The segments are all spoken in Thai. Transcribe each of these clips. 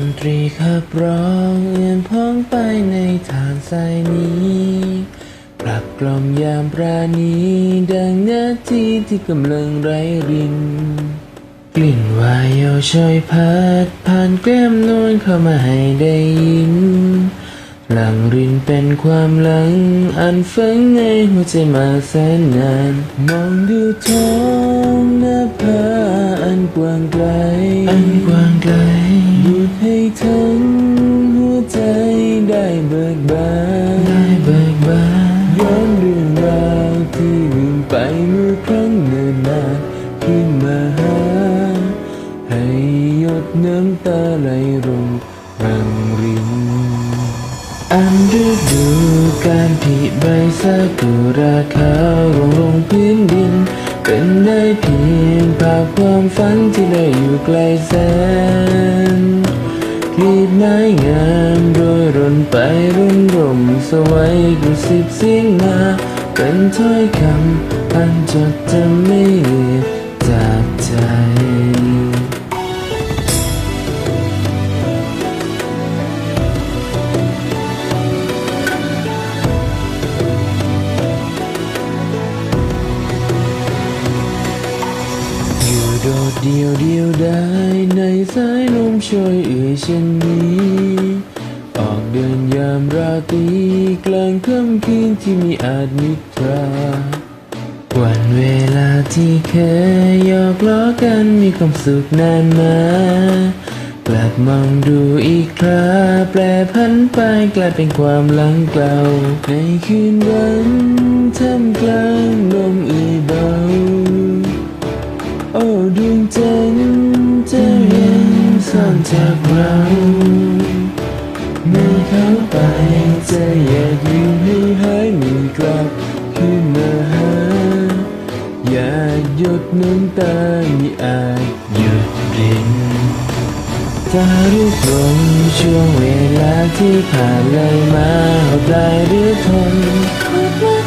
นตรีขับร้องเอื้อนพ้องไปในทางสายนี้ปรับกลอมยามปราณีดังนาทีที่กำลังไร้รินกลิ่นวายเยาช่อยพัดผ่านแก้มนวลเข้ามาให้ได้ยิน หลังรินเป็นความหลัง อันฝังในหัวใจมาแสนนาน มองดูท้องหน้าผาอันกว้างไกล อันกว้างไกลดูดให้ทั้งหัวใจได้เบิกบาน ได้เบิกบานย้อนเรื่องราวที่ลืมไปเมื่อครั้งเนิ่นนานขึ้นมาหา ให้หยดน้ำตาไหลรงรังริน ฤดูการผลิใบซากุระขาวลงลงพื้นดิน เป็นได้เพียงภาพความฝันที่ได้อยู่ไกลแสนกรีดไม้งามโดยร่นไปรุ่นร่มสวัยกุสิบเสียงมาเป็นถ้อยคำอันจดจำไม่ลือนจากใจ โดดเดียวเดียวได้ในสายลมช่วยเอ่ยเช่นนี้ ออกเดินยามราตรีกลางค่ำคืนที่มีอาจนิทราวันเวลาที่เคยหยอกล้อกันมีความสุขนานมากลับมองดูอีกคราแปรพันไปกลายเป็นความหลังเก่าในคืนวัน มื่เขาไปจะอยากอยู่ให้หายมีกลับขึ้นมาหาอย่าหยุดน้ำตาไมีอาจหยุดรินจารึกลงช่วงเวลาที่ผ่านเลยมาหอบได้หรือทน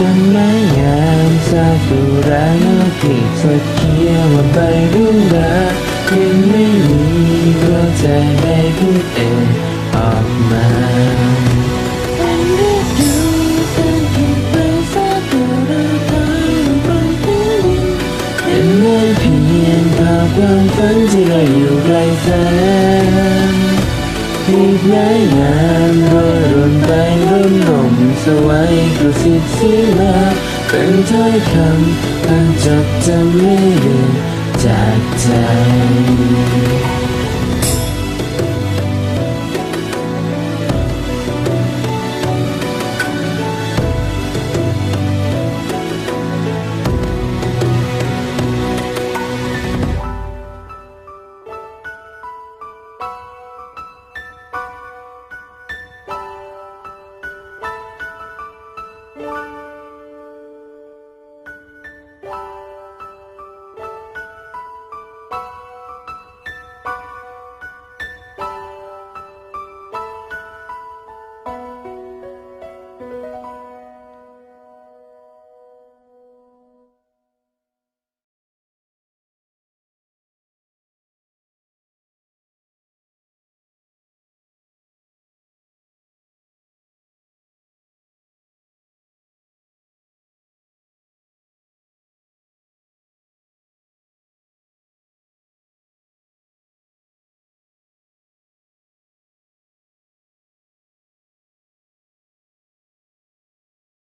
จนไม้งามซากุระเงาขีดสดเขียวว่าใบรุ่งรายังไม่มีหัวใจได้พูดเองออกมาเป็นฤดูการผลิใบซากระทางบนพื้นดินเป็นเมื่อเพียงภาพความฝันที่ลอยอยู่ไกลแสนอีกหลายงาน กระสิบเสียงมาเป็นถ้อยคำอันจดจำไม่ลืมจากใจ